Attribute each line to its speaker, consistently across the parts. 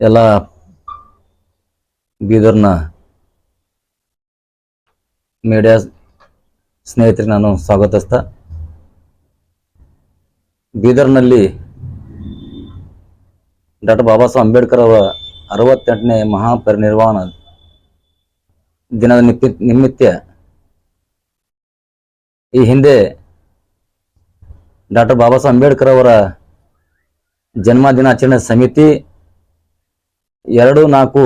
Speaker 1: ಎಲ್ಲ ಬೀದರ್ನ ಮೀಡಿಯಾ ಸ್ನೇಹಿತರಿಗೆ ನಾನು ಸ್ವಾಗತಿಸ್ತಾ, ಬೀದರ್ನಲ್ಲಿ ಡಾಕ್ಟರ್ ಬಾಬಾ ಸಾಹೇಬ್ ಅಂಬೇಡ್ಕರ್ ಅವರ ಅರವತ್ತೆಂಟನೇ ಮಹಾಪರಿನಿರ್ವಾಣ ದಿನದ ನಿಮಿತ್ತ ಈ ಹಿಂದೆ ಡಾಕ್ಟರ್ ಬಾಬಾ ಸಾಹೇಬ್ ಅಂಬೇಡ್ಕರ್ ಅವರ ಜನ್ಮದಿನಾಚರಣೆ ಸಮಿತಿ ಎರಡು ನಾಲ್ಕು,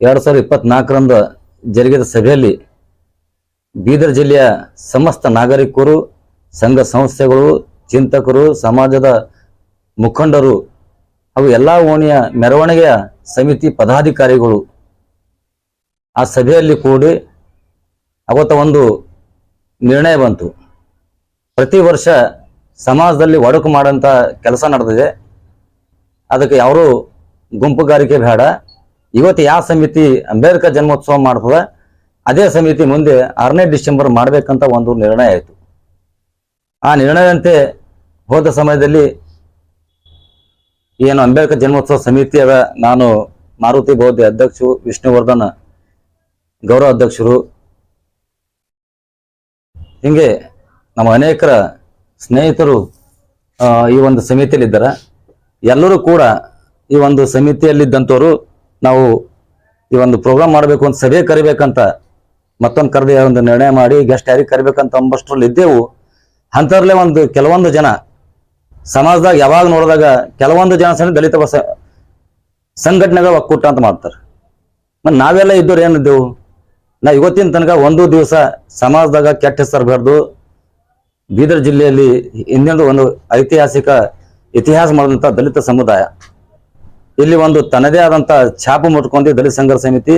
Speaker 1: ಎರಡು ಸಾವಿರದ ಇಪ್ಪತ್ನಾಲ್ಕರಂದು ಜರುಗಿದ ಸಭೆಯಲ್ಲಿ ಬೀದರ್ ಜಿಲ್ಲೆಯ ಸಮಸ್ತ ನಾಗರಿಕರು, ಸಂಘ ಸಂಸ್ಥೆಗಳು, ಚಿಂತಕರು, ಸಮಾಜದ ಮುಖಂಡರು ಹಾಗೂ ಎಲ್ಲ ಓಣಿಯ ಮೆರವಣಿಗೆಯ ಸಮಿತಿ ಪದಾಧಿಕಾರಿಗಳು ಆ ಸಭೆಯಲ್ಲಿ ಕೂಡಿ ಅವತ್ತ ಒಂದು ನಿರ್ಣಯ ಬಂತು. ಪ್ರತಿ ವರ್ಷ ಸಮಾಜದಲ್ಲಿ ಒಡಕು ಮಾಡೋಂಥ ಕೆಲಸ ನಡೆದಿದೆ. ಅದಕ್ಕೆ ಯಾರು ಗುಂಪುಗಾರಿಕೆ ಬೇಡ. ಇವತ್ತು ಯಾವ ಸಮಿತಿ ಅಂಬೇಡ್ಕರ್ ಜನ್ಮೋತ್ಸವ ಮಾಡ್ತದ, ಅದೇ ಸಮಿತಿ ಮುಂದೆ ಆರನೇ ಡಿಸೆಂಬರ್ ಮಾಡಬೇಕಂತ ಒಂದು ನಿರ್ಣಯ ಆಯಿತು. ಆ ನಿರ್ಣಯದಂತೆ ಹೋದ ಸಮಯದಲ್ಲಿ ಏನು ಅಂಬೇಡ್ಕರ್ ಜನ್ಮೋತ್ಸವ ಸಮಿತಿ ಅದ, ನಾನು ಮಾರುತಿ ಬೌದ್ಧ ಅಧ್ಯಕ್ಷರು, ವಿಷ್ಣುವರ್ಧನ್ ಗೌರವ ಅಧ್ಯಕ್ಷರು, ಹಿಂಗೆ ನಮ್ಮ ಅನೇಕರ ಸ್ನೇಹಿತರು ಈ ಒಂದು ಸಮಿತಿಯಲ್ಲಿದ್ದಾರೆ. ಎಲ್ಲರೂ ಕೂಡ ಈ ಒಂದು ಸಮಿತಿಯಲ್ಲಿದ್ದಂಥವರು ನಾವು ಈ ಒಂದು ಪ್ರೋಗ್ರಾಮ್ ಮಾಡಬೇಕು ಅಂತ ಸಭೆ ಕರಿಬೇಕಂತ ಮತ್ತೊಂದು ಕರೆದೇ ಒಂದು ನಿರ್ಣಯ ಮಾಡಿ ಗೆಸ್ಟ್ ಯಾರಿಗೆ ಕರಿಬೇಕಂತ ಅಂಬಷ್ಟರಲ್ಲಿ ಇದ್ದೆವು. ಅಂಥವ್ರಲ್ಲೇ ಒಂದು ಕೆಲವೊಂದು ಜನ ಸಮಾಜದಾಗ ಯಾವಾಗ ನೋಡಿದಾಗ ಕೆಲವೊಂದು ಜನ ಸಣ್ಣ ದಲಿತ ಬಸ ಸಂಘಟನೆಗಳ ಒಕ್ಕೂಟ ಅಂತ ಮಾಡ್ತಾರೆ. ಮತ್ತು ನಾವೆಲ್ಲ ಇದ್ದವ್ರು ಏನಿದ್ದೆವು? ನಾ ಇವತ್ತಿನ ತನಕ ಒಂದು ದಿವಸ ಸಮಾಜದಾಗ ಕೆಟ್ಟ ಹೆಸರು ಬೀದರ್ ಜಿಲ್ಲೆಯಲ್ಲಿ ಇನ್ನೊಂದು ಒಂದು ಐತಿಹಾಸಿಕ ಇತಿಹಾಸ ಮಾಡಿದಂಥ ದಲಿತ ಸಮುದಾಯ. ಇಲ್ಲಿ ಒಂದು ತನ್ನದೇ ಆದಂತ ಛಾಪು ಮುಟ್ಕೊಂಡಿ ದಲಿತ ಸಂಘರ್ಷ ಸಮಿತಿ